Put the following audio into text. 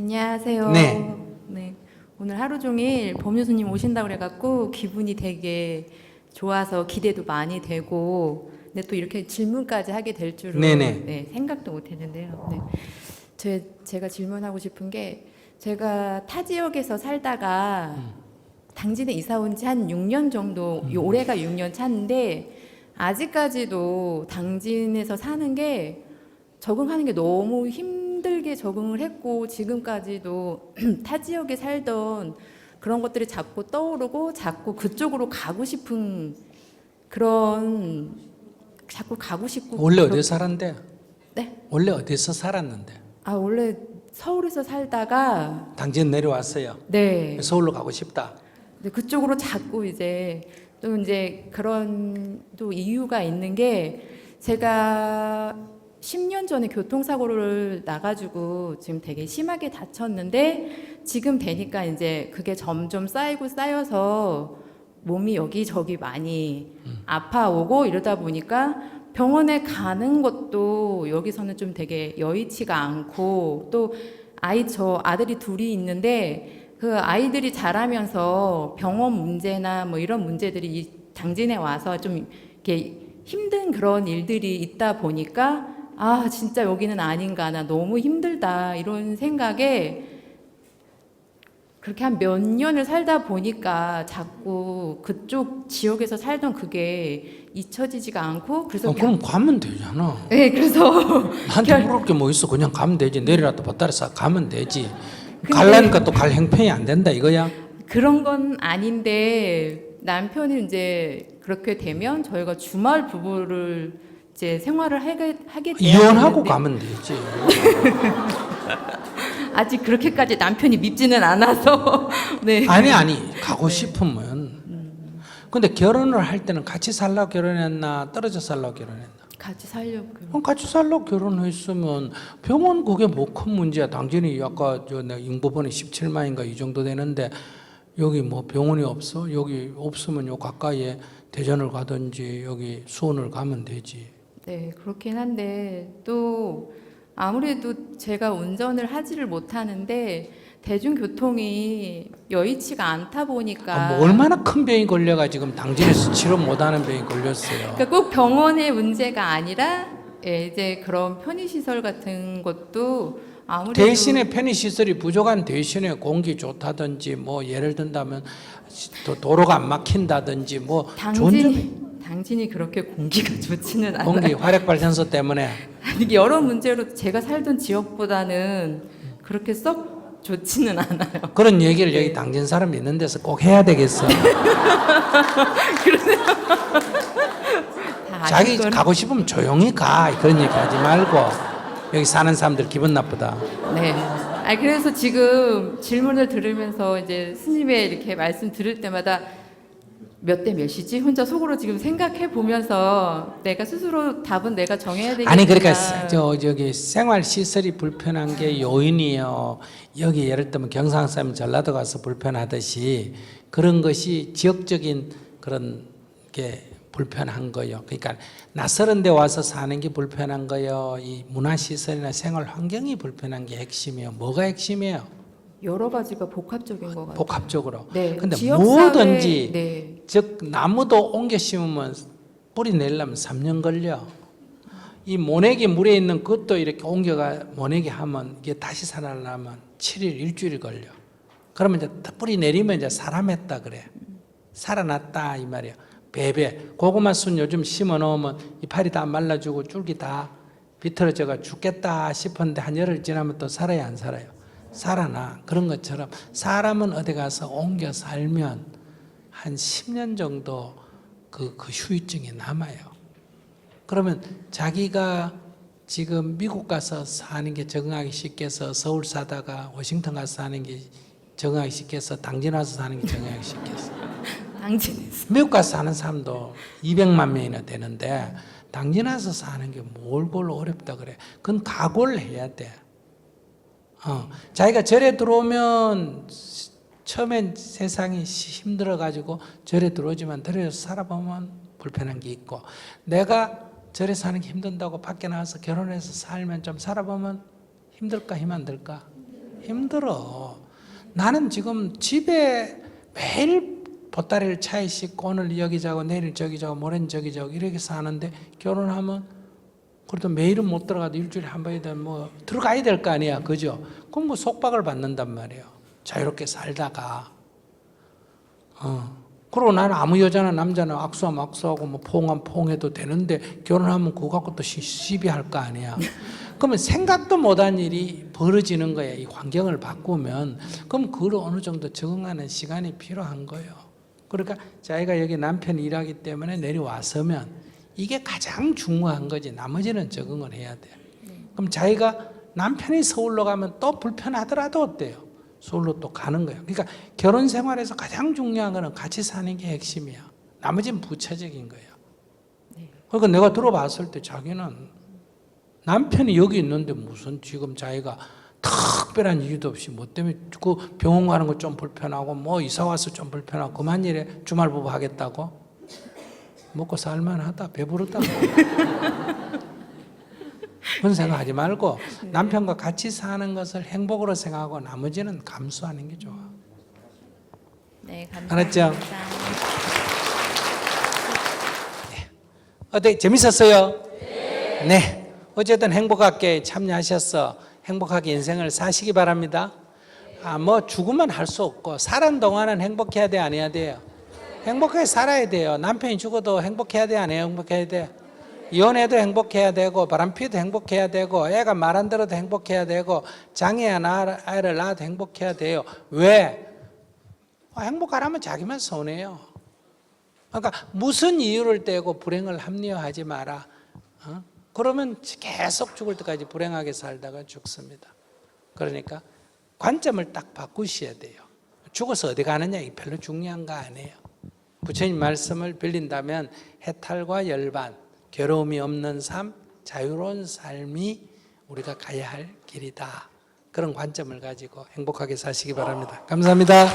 안녕하세요. 네. 네. 오늘 하루 종일 법률스님 오신다고 그래갖고 기분이 되게 좋아서 기대도 많이 되고 근데 또 이렇게 질문까지 하게 될 줄은 네네. 네, 생각도 못했는데요. 네. 제, 제가 질문하고 싶은 게 제가 타 지역에서 살다가 음. 당진에 이사 온 지 한 6년 정도 요 올해가 6년 차인데 아직까지도 당진에서 사는 게 적응하는 게 너무 힘 들게 적응을 했고 지금까지도 타 지역에 살던 그런 것들이 자꾸 떠오르고 자꾸 그쪽으로 가고 싶은 그런 자꾸 가고 싶고 원래 그런- 어디 살았는데? 네? 원래 어디서 살았는데? 아 원래 서울에서 살다가 당진 내려왔어요. 네 서울로 가고 싶다. 근데 그쪽으로 자꾸 이제 또 이제 그런 또 이유가 있는 게 제가 10년 전에 교통사고를 나가지고 지금 되게 심하게 다쳤는데 지금 되니까 이제 그게 점점 쌓이고 쌓여서 몸이 여기저기 많이 아파오고 이러다 보니까 병원에 가는 것도 여기서는 좀 되게 여의치가 않고 또 아이 저 아들이 둘이 있는데 그 아이들이 자라면서 병원 문제나 뭐 이런 문제들이 이 당진에 와서 좀 이렇게 힘든 그런 일들이 있다 보니까 아 진짜 여기는 아닌가 나 너무 힘들다 이런 생각에 그렇게 한 몇 년을 살다 보니까 자꾸 그쪽 지역에서 살던 그게 잊혀지지가 않고 그래서 어, 그럼 가면 되잖아. 네 그래서 나한테 결- 물을 게 뭐 있어? 그냥 가면 되지. 내리라도 보따리서 가면 되지. 갈라니까 또갈 형편이 안 된다 이거야. 그런 건 아닌데 남편이 이제 그렇게 되면 저희가 주말 부부를 이제 생활을 하게 하게 이혼하고 되는데 가면 되지. 아직 그렇게까지 남편이 밉지는 않아서 네. 아니 아니 가고 싶으면. 근데 결혼을 할 때는 같이 살라고 결혼했나 떨어져 살라고 결혼했나? 같이 살려고 그럼 같이 살라고 결혼했으면 병원 그게 뭐 큰 문제야. 당연히 아까 저 내가 인구번이 17만인가 이 정도 되는데 여기 뭐 병원이 없어? 여기 없으면 요 가까이에 대전을 가든지 여기 수원을 가면 되지. 네 그렇긴 한데 또 아무래도 제가 운전을 하지를 못하는데 대중교통이 여의치가 않다 보니까 아, 뭐 얼마나 큰 병이 걸려가 지금 당진에서 치료 못하는 병이 걸렸어요. 그러니까 꼭 병원의 문제가 아니라 예, 이제 그런 편의시설 같은 것도 아무래도 대신에 편의 시설이 부족한 대신에 공기 좋다든지 뭐 예를 든다면 도- 도로가 안 막힌다든지 뭐 좋은 점이 당진이 그렇게 공기가 좋지는 않아요. 공기 화력 발전소 때문에 아니, 여러 문제로 제가 살던 지역보다는 그렇게 썩 좋지는 않아요. 그런 얘기를 여기 당진 사람 있는 데서 꼭 해야 되겠어. 다 자기 아실 거는- 가고 싶으면 조용히 가 그런 얘기 하지 말고 여기 사는 사람들 기분 나쁘다. 네. 아 그래서 지금 질문을 들으면서 이제 스님의 이렇게 말씀 들을 때마다 몇 대 몇이지 혼자 속으로 지금 생각해 보면서 내가 스스로 답은 내가 정해야 되겠다. 아니 그러니까 저 저기 생활 시설이 불편한 게 요인이요. 여기 예를 들면 경상 사람 전라도 가서 불편하듯이 그런 것이 지역적인 그런 게 불편한 거요. 그러니까 낯설은 데 와서 사는 게 불편한 거요. 이 문화 시설이나 생활 환경이 불편한 게 핵심이에요. 뭐가 핵심이에요? 여러 가지가 복합적인 것 같아요. 복합적으로. 네. 근데 지역 뭐든지 네. 즉 나무도 옮겨 심으면 뿌리 내려면 3년 걸려. 이 모내기 물에 있는 것도 이렇게 옮겨가 모내기 하면 이게 다시 살아나면 7일 일주일 걸려. 그러면 이제 다 뿌리 내리면 이제 사람했다 그래. 살아났다 이 말이야. 배배 고구마 순 요즘 심어 놓으면 이파리 다 말라주고 줄기 다 비틀어져가 죽겠다 싶었는데 한 열흘 지나면 또 살아야 안 살아요. 살아나 그런 것처럼 사람은 어디 가서 옮겨 살면 한 10년 정도 그, 그 후유증이 남아요. 그러면 자기가 지금 미국 가서 사는 게 적응하기 쉽게서 서울 사다가 워싱턴 가서 사는 게 적응하기 쉽게서 당진 와서 사는 게 적응하기 쉽겠어. 당진에서 미국 가서 사는 사람도 200만 명이나 되는데 당진 와서 사는 게 뭘골 어렵다 그래. 그건 각오를 해야 돼. 어, 자기가 절에 들어오면 처음엔 세상이 힘들어 가지고 절에 들어오지만 절에서 살아보면 불편한 게 있고 내가 절에 사는 게 힘든다고 밖에 나와서 결혼해서 살면 좀 살아보면 힘들까 힘 안 들까? 힘들어. 나는 지금 집에 매일 보따리를 차에 싣고 오늘 여기 자고 내일 저기 자고 모레는 저기 자고 이렇게 사는데 결혼하면 그래도 매일은 못 들어가도 일주일에 한 번이든 뭐 들어가야 될 거 아니야. 그죠? 그럼 뭐 속박을 받는단 말이에요. 자유롭게 살다가. 어. 그리고 나는 아무 여자나 남자나 악수하면 악수하고 뭐 포옹하면 포옹해도 되는데 결혼하면 그거 갖고 또 시- 시비할 거 아니야. 그러면 생각도 못한 일이 벌어지는 거야. 이 환경을 바꾸면. 그럼 그걸 어느 정도 적응하는 시간이 필요한 거예요. 그러니까 자기가 여기 남편이 일하기 때문에 내려와서면 이게 가장 중요한 거지. 나머지는 적응을 해야 돼. 그럼 자기가 남편이 서울로 가면 또 불편하더라도 어때요? 서울로 또 가는 거예요. 그러니까 결혼 생활에서 가장 중요한 거는 같이 사는 게 핵심이야. 나머지는 부차적인 거예요. 그러니까 내가 들어봤을 때 자기는 남편이 여기 있는데 무슨 지금 자기가 특별한 이유도 없이 뭐 때문에 그 병원 가는 거 좀 불편하고 뭐 이사 와서 좀 불편하고 그만 일에 주말 부부 하겠다고 먹고 살만하다 배부르다 그런 생각하지 말고 남편과 같이 사는 것을 행복으로 생각하고 나머지는 감수하는 게 좋아. 네, 감사합니다. 알았죠? 어때 재밌었어요? 네. 어쨌든 행복하게 참여하셔서 행복하게 인생을 사시기 바랍니다. 아, 뭐 죽으면 할 수 없고 사는 동안은 행복해야 돼, 안 해야 돼요? 행복하게 살아야 돼요. 남편이 죽어도 행복해야 돼, 안 해요? 행복해야 돼. 이혼해도 행복해야 되고 바람피도 행복해야 되고 애가 말 안 들어도 행복해야 되고 장애한 아- 아이를 낳아도 행복해야 돼요. 왜? 아, 행복하라면 자기만 손해요. 그러니까 무슨 이유를 떼고 불행을 합리화하지 마라. 어? 그러면 계속 죽을 때까지 불행하게 살다가 죽습니다. 그러니까 관점을 딱 바꾸셔야 돼요. 죽어서 어디 가느냐 이 별로 중요한 거 아니에요. 부처님 말씀을 빌린다면 해탈과 열반, 괴로움이 없는 삶, 자유로운 삶이 우리가 가야 할 길이다. 그런 관점을 가지고 행복하게 사시기 바랍니다. 감사합니다.